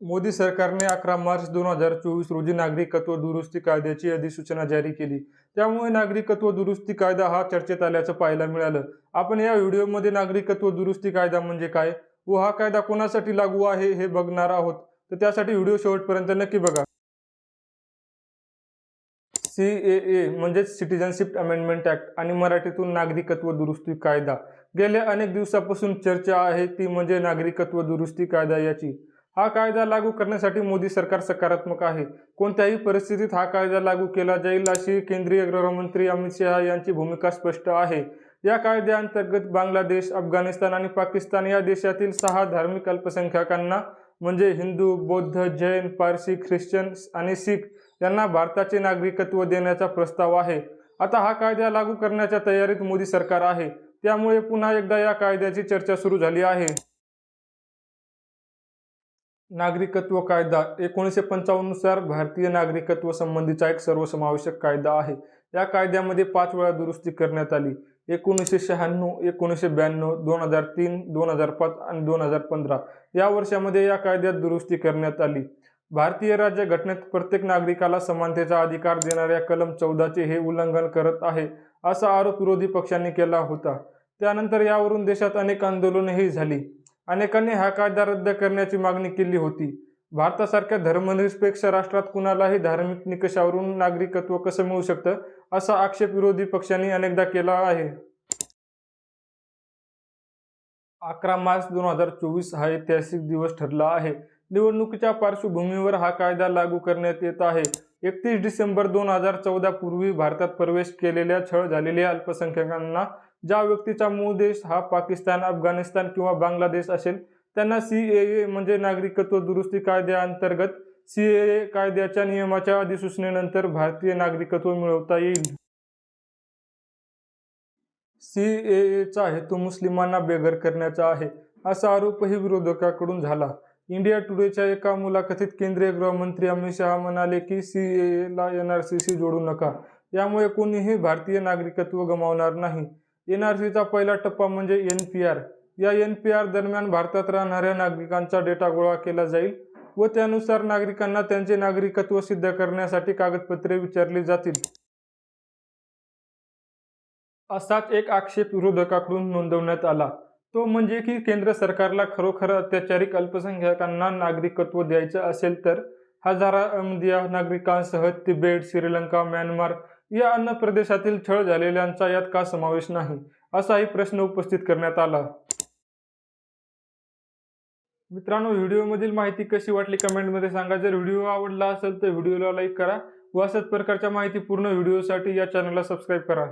मोदी सरकारने अकरा मार्च दोन हजार चोवीस रोजी नागरिकत्व दुरुस्ती कायद्याची अधिसूचना जारी केली. त्यामुळे नागरिकत्व दुरुस्ती कायदा हा चर्चेत आल्याचं पाहायला मिळालं. आपण या व्हिडिओमध्ये नागरिकत्व दुरुस्ती कायदा म्हणजे काय व हा कायदा कोणासाठी लागू आहे हे बघणार आहोत. तर त्यासाठी व्हिडिओ शेवटपर्यंत नक्की बघा. सी ए ए म्हणजेच सिटिझनशिप अमेंडमेंट ऍक्ट आणि मराठीतून नागरिकत्व दुरुस्ती कायदा. गेल्या अनेक दिवसापासून चर्चा आहे ती म्हणजे नागरिकत्व दुरुस्ती कायदा याची. हा कायदा लागू करण्यासाठी मोदी सरकार सकारात्मक आहे. कोणत्याही परिस्थितीत हा कायदा लागू केला जाईल अशी केंद्रीय गृहमंत्री अमित शहा यांची भूमिका स्पष्ट आहे. या कायद्याअंतर्गत बांगलादेश अफगाणिस्तान आणि पाकिस्तान या देशातील सहा धार्मिक अल्पसंख्याकांना म्हणजे हिंदू बौद्ध जैन पारसी ख्रिश्चन आणि शीख यांना भारताचे नागरिकत्व देण्याचा प्रस्ताव आहे. आता हा कायदा लागू करण्याच्या तयारीत मोदी सरकार आहे. त्यामुळे पुन्हा एकदा या कायद्याची चर्चा सुरू झाली आहे. नागरिकत्व कायदा एकोणीसशे पंचावन्ननुसार भारतीय नागरिकत्व संबंधीचा एक सर्वसमावेशक कायदा आहे. या कायद्यामध्ये पाच वेळा दुरुस्ती करण्यात आली. एकोणीसशे शहाण्णव एकोणीसशे ब्याण्णव दोन हजार तीन दोन हजार पाच आणि दोन हजार पंधरा या वर्षामध्ये या कायद्यात दुरुस्ती करण्यात आली. भारतीय राज्य घटनेत प्रत्येक नागरिकाला समानतेचा अधिकार देणाऱ्या कलम चौदाचे हे उल्लंघन करत आहे असा आरोप विरोधी पक्षांनी केला होता. त्यानंतर यावरून देशात अनेक आंदोलनही झाली. अनेकांनी हा कायदा रद्द करण्याची मागणी केली होती. भारतासारख्या धर्मनिरपेक्ष राष्ट्रात कुणालाही धार्मिक निकषावरून नागरिकत्व कसं मिळू शकतं असा आक्षेप विरोधी पक्षांनी अनेकदा केला आहे. अकरा मार्च दोन हजार चोवीस हा ऐतिहासिक दिवस ठरला आहे. निवडणुकीच्या पार्श्वभूमीवर हा कायदा लागू करण्यात येत आहे. एकतीस डिसेंबर दोन हजार चौदा पूर्वी भारतात प्रवेश केलेल्या छळ झालेल्या अल्पसंख्याकांना ज्या व्यक्तीचा मूळ देश हा पाकिस्तान अफगाणिस्तान किंवा बांगलादेश असेल त्यांना सी ए ए म्हणजे नागरिकत्व दुरुस्ती कायद्याअंतर्गत सी ए ए कायद्याच्या नियमाच्या अधिसूचनेनंतर भारतीय नागरिकत्व मिळवता येईल. सी ए एचा हेतू मुस्लिमांना बेघर करण्याचा आहे असा आरोपही विरोधकाकडून झाला. इंडिया टुडेच्या एका मुलाखतीत केंद्रीय गृहमंत्री अमित शहा म्हणाले की सी ए ला एन आर सी सी जोडू नका. यामुळे कोणीही भारतीय नागरिकत्व गमावणार नाही. एन आर सीचा पहिला टप्पा म्हणजे एन पी आर. या एन पी आर दरम्यान भारतात राहणाऱ्या नागरिकांचा डेटा गोळा केला जाईल व त्यानुसार नागरिकांना त्यांचे नागरिकत्व सिद्ध करण्यासाठी कागदपत्रे विचारली जातील. असाच एक आक्षेप विरोधकाकडून नोंदवण्यात आला. तो म्हणजे की केंद्र सरकारला खरोखर अत्याचारिक अल्पसंख्याकांना नागरिकत्व द्यायचं असेल तर हजारा अहमदिया नागरिकांसह तिबेट श्रीलंका म्यानमार या अन्न प्रदेशातील छळ झालेल्यांचा यात का समावेश नाही? असाही प्रश्न उपस्थित करण्यात आला. मित्रांनो व्हिडिओमधील माहिती कशी वाटली कमेंटमध्ये सांगा. जर व्हिडिओ आवडला असेल तर व्हिडिओला लाईक करा व अशाच प्रकारच्या माहिती पूर्ण व्हिडिओसाठी या चॅनलला सबस्क्राईब करा.